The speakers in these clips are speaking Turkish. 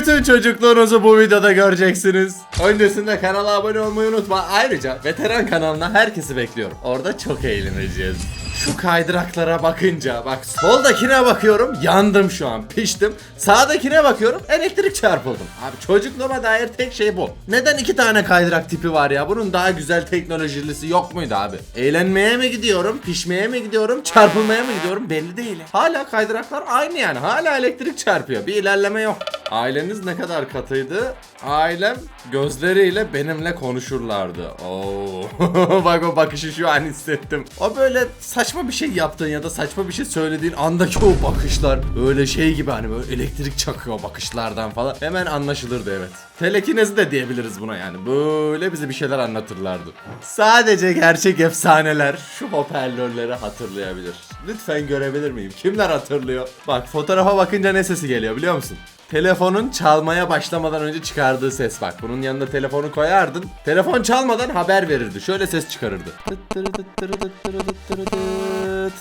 Bütün çocukluğunuzu bu videoda göreceksiniz. Öncesinde kanala abone olmayı unutma. Ayrıca veteran kanalına herkesi bekliyorum. Orada çok eğleneceğiz. Şu kaydıraklara bakınca bak soldakine bakıyorum yandım şu an piştim. Sağdakine bakıyorum elektrik çarpıldım. Abi çocukluğuma dair tek şey bu. Neden iki tane kaydırak tipi var ya? Bunun daha güzel teknolojilisi yok muydu abi? Eğlenmeye mi gidiyorum, pişmeye mi gidiyorum, çarpılmaya mı gidiyorum belli değil. Hala kaydıraklar aynı yani. Hala elektrik çarpıyor. Bir ilerleme yok. Aileniz ne kadar katıydı? Ailem gözleriyle benimle konuşurlardı. Oo. Bak o bakışı şu an hissettim. O böyle saçma bir şey yaptığın ya da saçma bir şey söylediğin andaki o bakışlar öyle şey gibi hani böyle elektrik çakıyor bakışlardan falan. Hemen anlaşılırdı evet. Telekinezi de diyebiliriz buna yani. Böyle bize bir şeyler anlatırlardı. Sadece gerçek efsaneler şu hoparlörleri hatırlayabilir. Lütfen görebilir miyim? Kimler hatırlıyor? Bak fotoğrafa bakınca ne sesi geliyor biliyor musun? Telefonun çalmaya başlamadan önce çıkardığı ses bak. Bunun yanına telefonu koyardın. Telefon çalmadan haber verirdi. Şöyle ses çıkarırdı.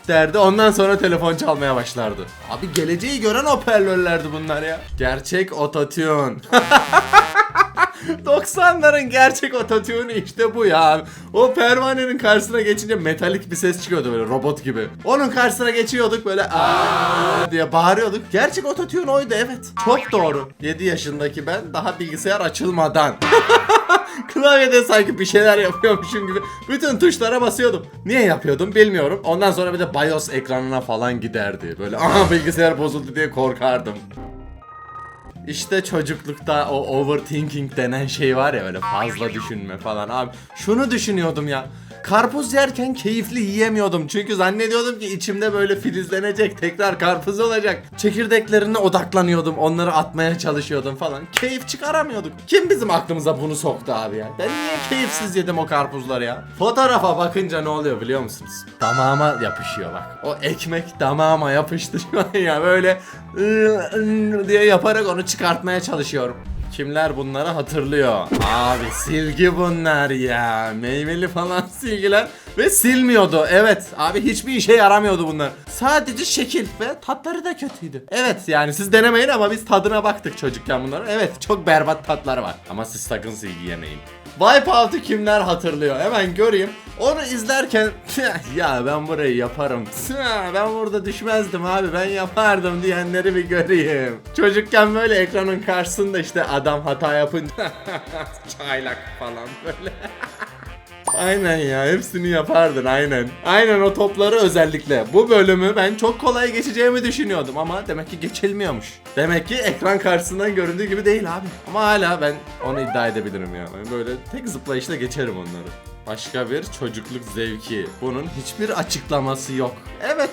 Derdi. Ondan sonra telefon çalmaya başlardı. Abi geleceği gören hoparlörlerdi bunlar ya. Gerçek ototune. 90'ların gerçek ototune işte bu ya. O pervanenin karşısına geçince metalik bir ses çıkıyordu böyle robot gibi. Onun karşısına geçiyorduk böyle aa diye bağırıyorduk. Gerçek ototune oydu evet. Çok doğru. 7 yaşındaki ben daha bilgisayar açılmadan. Klavyede sanki bir şeyler yapıyormuşum gibi bütün tuşlara basıyordum. Niye yapıyordum bilmiyorum. Ondan sonra bir de BIOS ekranına falan giderdi. Böyle aha bilgisayar bozuldu diye korkardım. İşte çocuklukta o overthinking denen şey var ya böyle fazla düşünme falan abi. Şunu düşünüyordum ya. Karpuz yerken keyifli yiyemiyordum. Çünkü zannediyordum ki içimde böyle filizlenecek. Tekrar karpuz olacak. Çekirdeklerine odaklanıyordum. Onları atmaya çalışıyordum falan. Keyif çıkaramıyorduk. Kim bizim aklımıza bunu soktu abi ya? Ben niye keyifsiz yedim o karpuzları ya? Fotoğrafa bakınca ne oluyor biliyor musunuz? Damağıma yapışıyor bak. O ekmek damağıma yapıştı şu an ya. Böyle ıı, ıı diye yaparak onu çıkartmaya çalışıyorum. Kimler bunları hatırlıyor? Abi silgi bunlar ya. Meyveli falan silgiler ve silmiyordu. Evet abi hiçbir işe yaramıyordu bunlar. Sadece şekil ve tatları da kötüydü. Evet yani siz denemeyin ama biz tadına baktık çocukken bunların. Evet çok berbat tatları var. Ama siz sakın silgi yemeyin. Wipeout'u kimler hatırlıyor? Hemen göreyim. Onu izlerken ya ben burayı yaparım. Ben burada düşmezdim abi ben yapardım diyenleri bir göreyim. Çocukken böyle ekranın karşısında işte adam hata yapınca çaylak falan böyle. Aynen ya hepsini yapardın aynen. Aynen o topları özellikle. Bu bölümü ben çok kolay geçeceğimi düşünüyordum ama demek ki geçilmiyormuş. Demek ki ekran karşısından göründüğü gibi değil abi. Ama hala ben onu iddia edebilirim ya. Ben böyle tek zıplayışla geçerim onları. Başka bir çocukluk zevki. Bunun hiçbir açıklaması yok. Evet,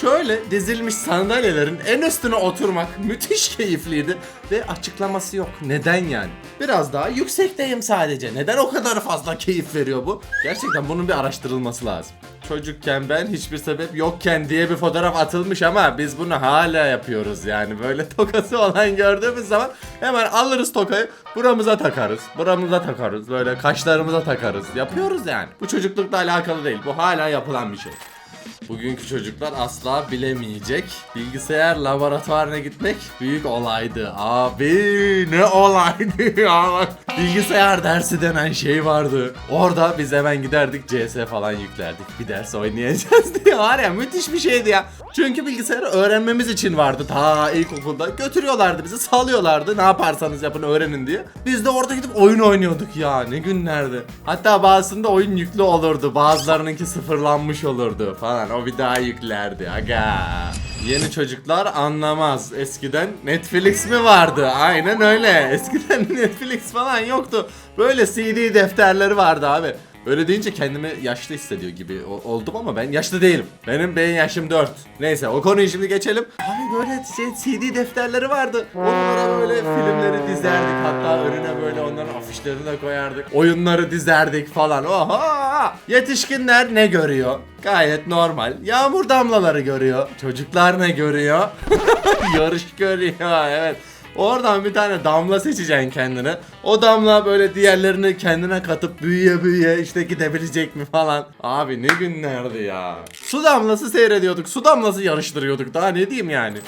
şöyle dizilmiş sandalyelerin en üstüne oturmak müthiş keyifliydi ve açıklaması yok. Neden yani? Biraz daha yüksekteyim sadece. Neden o kadar fazla keyif veriyor bu? Gerçekten bunun bir araştırılması lazım. Çocukken ben hiçbir sebep yokken diye bir fotoğraf atılmış ama biz bunu hala yapıyoruz yani. Böyle tokası olan gördüğümüz zaman hemen alırız tokayı buramıza takarız. Buramıza takarız. Böyle kaşlarımıza takarız. Yapıyoruz yani. Bu çocuklukla alakalı değil. Bu hala yapılan bir şey. Bugünkü çocuklar asla bilemeyecek. Bilgisayar laboratuvarına gitmek büyük olaydı. Abi ne olaydı ya. Bilgisayar dersi denen şey vardı. Orada biz hemen giderdik CS falan yüklerdik. Bir ders oynayacağız diye var ya müthiş bir şeydi ya. Çünkü bilgisayarı öğrenmemiz için vardı ta ilkokulda. Götürüyorlardı bizi salıyorlardı ne yaparsanız yapın öğrenin diye. Biz de orada gidip oyun oynuyorduk ya ne günlerdi. Hatta bazısında oyun yüklü olurdu. Bazılarınınki sıfırlanmış olurdu falan. O bir daha yüklerdi aga. Yeni çocuklar anlamaz. Eskiden Netflix mi vardı? Aynen öyle. Eskiden Netflix falan yoktu. Böyle CD defterleri vardı abi. Öyle deyince kendimi yaşlı hissediyor gibi o- oldum ama ben yaşlı değilim. Benim beyin yaşım 4. Neyse o konuyu şimdi geçelim. Abi böyle şey, CD defterleri vardı. Onlara böyle filmleri dizerdik. Hatta önüne böyle onların afişlerini de koyardık. Oyunları dizerdik falan. Oha! Yetişkinler ne görüyor? Gayet normal. Yağmur damlaları görüyor. Çocuklar ne görüyor? Yarış görüyor evet. Oradan bir tane damla seçeceksin kendine. O damla böyle diğerlerini kendine katıp büyüye büyüye işte gidebilecek mi falan. Abi ne günlerdi ya. Su damlası seyrediyorduk. Su damlası yarıştırıyorduk. Daha ne diyeyim yani.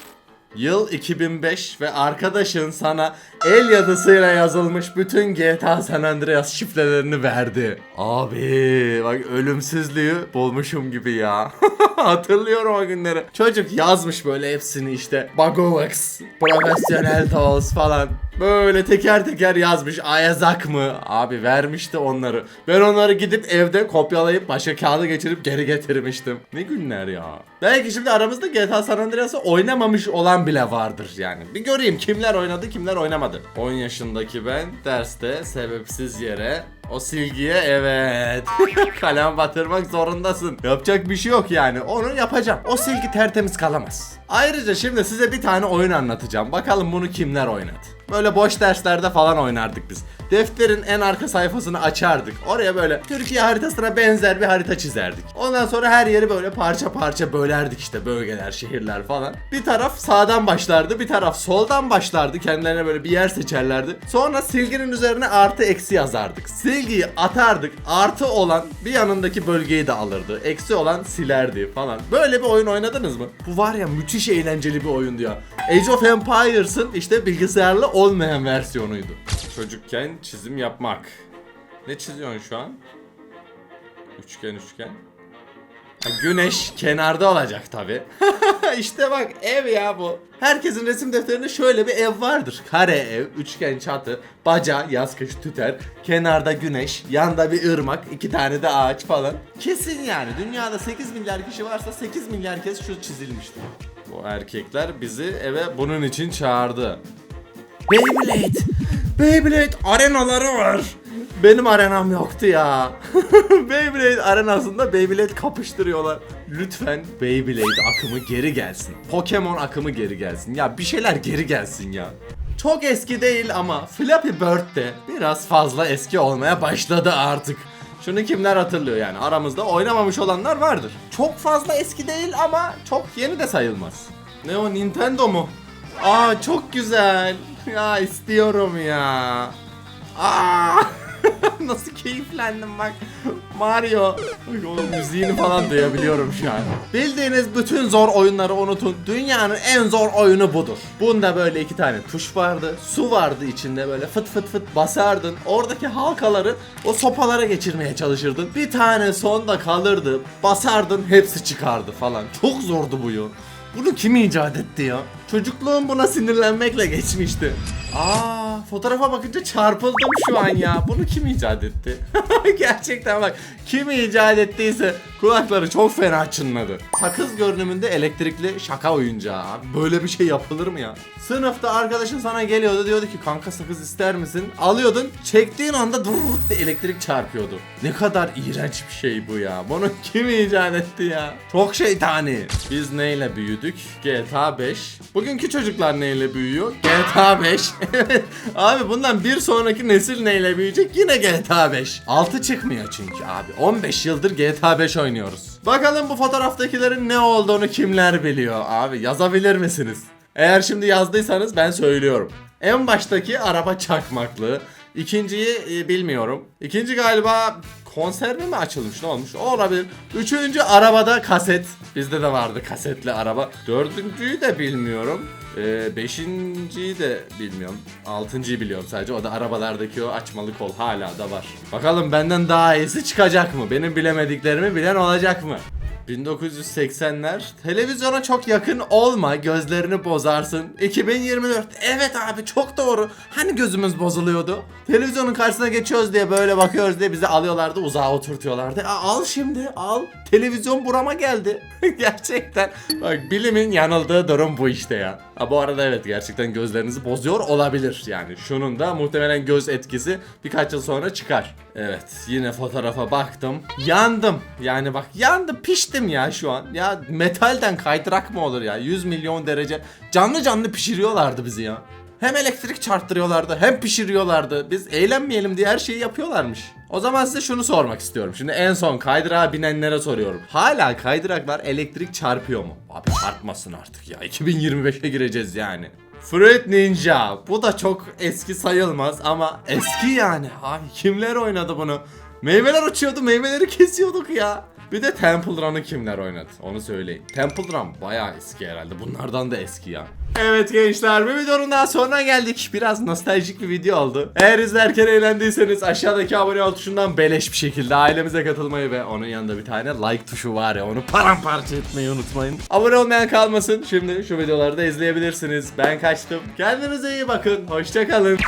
Yıl 2005 ve arkadaşın sana el yazısıyla yazılmış bütün GTA San Andreas şifrelerini verdi. Abi bak ölümsüzlüğü bulmuşum gibi ya. Hatırlıyorum o günleri. Çocuk yazmış böyle hepsini işte. Bagovax, Profesyonel Tools falan. Böyle teker teker yazmış. Ayazak mı? Abi vermişti onları. Ben onları gidip evde kopyalayıp başka kağıda geçirip geri getirmiştim. Ne günler ya. Belki şimdi aramızda GTA San Andreas'ı oynamamış olan bile vardır yani. Bir göreyim kimler oynadı kimler oynamadı. 10 yaşındaki ben derste sebepsiz yere o silgiye evet kalem batırmak zorundasın. Yapacak bir şey yok yani. Onu yapacağım. O silgi tertemiz kalamaz. Ayrıca şimdi size bir tane oyun anlatacağım. Bakalım bunu kimler oynadı. Böyle boş derslerde falan oynardık biz. Defterin en arka sayfasını açardık. Oraya böyle Türkiye haritasına benzer bir harita çizerdik. Ondan sonra her yeri böyle parça parça bölerdik işte bölgeler, şehirler falan. Bir taraf sağdan başlardı, bir taraf soldan başlardı. Kendilerine böyle bir yer seçerlerdi. Sonra silginin üzerine artı eksi yazardık. Silgiyi atardık. Artı olan bir yanındaki bölgeyi de alırdı. Eksi olan silerdi falan. Böyle bir oyun oynadınız mı? Bu var ya müthiş eğlenceli bir oyundu ya. Age of Empires'ın işte bilgisayarlı olmayan versiyonuydu. Çocukken çizim yapmak. Ne çiziyorsun şu an? Üçgen üçgen. Ha, güneş kenarda olacak tabi. işte bak ev ya bu. Herkesin resim defterinde şöyle bir ev vardır. Kare ev, üçgen çatı, baca, yaz kış tüter, kenarda güneş, yanda bir ırmak, iki tane de ağaç falan. Kesin yani dünyada 8 milyar kişi varsa 8 milyar kez şu çizilmiştir. Bu erkekler bizi eve bunun için çağırdı. Beyblade. Beyblade arenaları var. Benim arenam yoktu ya. Beyblade arenasında Beyblade kapıştırıyorlar. Lütfen Beyblade akımı geri gelsin. Pokemon akımı geri gelsin. Ya bir şeyler geri gelsin ya. Çok eski değil ama Flappy Bird de biraz fazla eski olmaya başladı artık. Şunu kimler hatırlıyor yani aramızda oynamamış olanlar vardır. Çok fazla eski değil ama çok yeni de sayılmaz. Ne o Nintendo mu? Aa çok güzel. Ya istiyorum ya. Aa nasıl keyiflendim bak. Mario. Bak onun müziğini falan duyabiliyorum şu an. Bildiğiniz bütün zor oyunları unutun. Dünyanın en zor oyunu budur. Bunda böyle iki tane tuş vardı. Su vardı içinde böyle fıt fıt fıt basardın. Oradaki halkaları o sopalara geçirmeye çalışırdın. Bir tane sonda kalırdı. Basardın hepsi çıkardı falan. Çok zordu bu oyun. Bunu kim icat etti ya? Çocukluğum buna sinirlenmekle geçmişti. Aa, fotoğrafa bakınca çarpıldım şu an ya. Bunu kim icat etti? Gerçekten bak kim icat ettiyse kulakları çok fena çınladı. Sakız görünümünde elektrikli şaka oyuncağı. abi. Böyle bir şey yapılır mı ya? Sınıfta arkadaşın sana geliyordu diyordu ki kanka sakız ister misin? Alıyordun çektiğin anda dur diye elektrik çarpıyordu. Ne kadar iğrenç bir şey bu ya. Bunu kim icat etti ya? Çok şeytani. Biz neyle büyüdük? GTA 5. Bugünkü çocuklar neyle büyüyor? GTA 5. Abi bundan bir sonraki nesil neyle büyüyecek? Yine GTA 5. 6 çıkmıyor çünkü abi. 15 yıldır GTA 5 oynuyoruz. Bakalım bu fotoğraftakilerin ne olduğunu kimler biliyor? Abi yazabilir misiniz? Eğer şimdi yazdıysanız ben söylüyorum. En baştaki araba çakmaklı. İkinciyi e, bilmiyorum. İkinci galiba konserve mi açılmış ne olmuş? O olabilir. Üçüncü arabada kaset. Bizde de vardı kasetli araba. Dördüncüyü de bilmiyorum. Ee, beşinciyi de bilmiyorum. Altıncıyı biliyorum sadece. O da arabalardaki o açmalı kol hala da var. Bakalım benden daha iyisi çıkacak mı? Benim bilemediklerimi bilen olacak mı? 1980'ler televizyona çok yakın olma gözlerini bozarsın 2024 evet abi çok doğru hani gözümüz bozuluyordu televizyonun karşısına geçiyoruz diye böyle bakıyoruz diye bizi alıyorlardı uzağa oturtuyorlardı Aa, al şimdi al televizyon burama geldi gerçekten bak bilimin yanıldığı durum bu işte ya ha, bu arada evet gerçekten gözlerinizi bozuyor olabilir yani. Şunun da muhtemelen göz etkisi birkaç yıl sonra çıkar. Evet yine fotoğrafa baktım. Yandım. Yani bak yandım piştim ya şu an. Ya metalden kaydırak mı olur ya? 100 milyon derece canlı canlı pişiriyorlardı bizi ya hem elektrik çarptırıyorlardı hem pişiriyorlardı. Biz eğlenmeyelim diye her şeyi yapıyorlarmış. O zaman size şunu sormak istiyorum. Şimdi en son kaydırağa binenlere soruyorum. Hala kaydıraklar elektrik çarpıyor mu? Abi çarpmasın artık ya. 2025'e gireceğiz yani. Fruit Ninja. Bu da çok eski sayılmaz ama eski yani. Abi kimler oynadı bunu? Meyveler uçuyordu, meyveleri kesiyorduk ya. Bir de Temple Run'ı kimler oynadı? Onu söyleyin. Temple Run bayağı eski herhalde. Bunlardan da eski ya. Evet gençler bir videonun daha sonuna geldik. Biraz nostaljik bir video oldu. Eğer izlerken eğlendiyseniz aşağıdaki abone ol tuşundan beleş bir şekilde ailemize katılmayı ve onun yanında bir tane like tuşu var ya onu paramparça etmeyi unutmayın. Abone olmayan kalmasın. Şimdi şu videoları da izleyebilirsiniz. Ben kaçtım. Kendinize iyi bakın. Hoşçakalın.